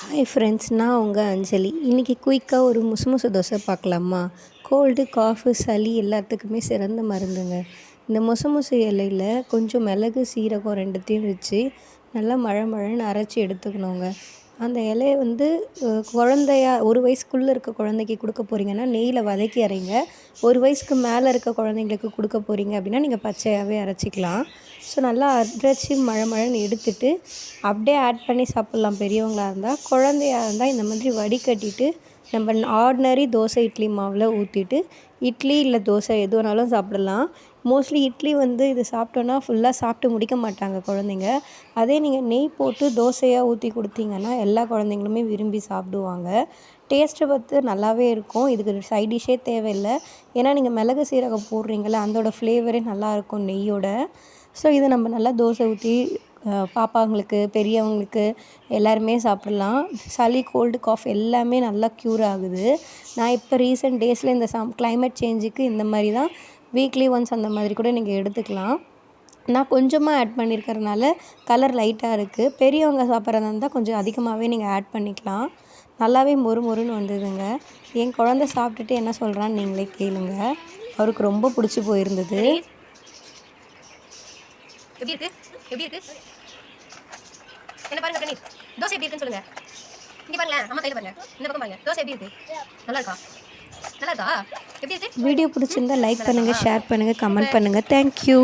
Hi friends நான் உங்கள் அஞ்சலி. இன்றைக்கி குயிக்காக ஒரு முசுமுசு தோசை பார்க்கலாமா? கோல்டு காஃபு சளி எல்லாத்துக்குமே சிறந்த மருந்துங்க. இந்த முசுமுசு இலையில் கொஞ்சம் மிளகு சீரகம் ரெண்டுத்தையும் வச்சு நல்லா மழை மழைன்னு அரைச்சி எடுத்துக்கணுங்க. அந்த இலைய வந்து குழந்தையா ஒரு வயசுக்குள்ளே இருக்க குழந்தைக்கு கொடுக்க போகிறீங்கன்னா நெய்யில் வதக்கி அரைங்க. ஒரு வயசுக்கு மேலே இருக்க குழந்தைங்களுக்கு கொடுக்க போகிறீங்க அப்படின்னா நீங்கள் பச்சையாகவே அரைச்சிக்கலாம். ஸோ நல்லா அரைச்சி மழை மழைன்னு எடுத்துட்டு அப்படியே ஆட் பண்ணி சாப்பிட்லாம். பெரியவங்களாக இருந்தால் குழந்தையா இருந்தால் இந்த மாதிரி வடிகட்டிட்டு நம்ம ஆர்டினரி தோசை இட்லி மாவில் ஊற்றிட்டு இட்லி இல்லை தோசை எது வேணாலும் சாப்பிடலாம். மோஸ்ட்லி இட்லி வந்து இது சாப்பிட்டோன்னா ஃபுல்லாக சாப்பிட்டு முடிக்க மாட்டாங்க குழந்தைங்க. அதே நீங்கள் நெய் போட்டு தோசையாக ஊற்றி கொடுத்தீங்கன்னா எல்லா குழந்தைங்களுமே விரும்பி சாப்பிடுவாங்க. டேஸ்ட்டு பார்த்து நல்லாவே இருக்கும். இதுக்கு சைட் டிஷ்ஷே தேவையில்லை. ஏன்னா நீங்கள் மிளகு சீரகம் போடுறீங்களே அதோடய ஃப்ளேவரே நல்லாயிருக்கும் நெய்யோட. ஸோ இதை நம்ம நல்லா தோசை ஊற்றி பாப்பாங்களுக்கு பெரியவங்களுக்கு எல்லாருமே சாப்பிட்லாம். சளி கோல்டு காஃப் எல்லாமே நல்லா க்யூர் ஆகுது. நான் இப்போ ரீசெண்ட் டேஸில் இந்த சம் கிளைமேட் சேஞ்சுக்கு இந்த மாதிரி தான் வீக்லி ஒன்ஸ் அந்த மாதிரி கூட நீங்கள் எடுத்துக்கலாம். நான் கொஞ்சமாக ஆட் பண்ணியிருக்கிறதுனால கலர் லைட்டாக இருக்குது பெரியவங்க சாப்பிட்றதா இருந்தால் கொஞ்சம் அதிகமாகவே நீங்கள் ஆட் பண்ணிக்கலாம். நல்லாவே மொறு மொறுன்னு வந்ததுங்க. என் குழந்த சாப்பிட்டுட்டு என்ன சொல்கிறான்னு நீங்களே கேளுங்க. அவருக்கு ரொம்ப பிடிச்சி போயிருந்தது. எப்படி இருக்கு? எப்படி இருக்கு? என்ன பாருங்க பிரணீத் தோசை எப்படி இருக்குன்னு சொல்லுங்க. இங்க பாருங்க அம்மா கையில பாருங்க. இந்த பக்கம் பாருங்க. தோசை எப்படி இருக்கு? நல்லா இருக்கா? நல்லா இருக்கா? எப்படி இருக்கு? வீடியோ பிடிச்சிருந்தா லைக் பண்ணுங்கள் ஷேர் பண்ணுங்கள் கமெண்ட் பண்ணுங்கள் தேங்க்யூ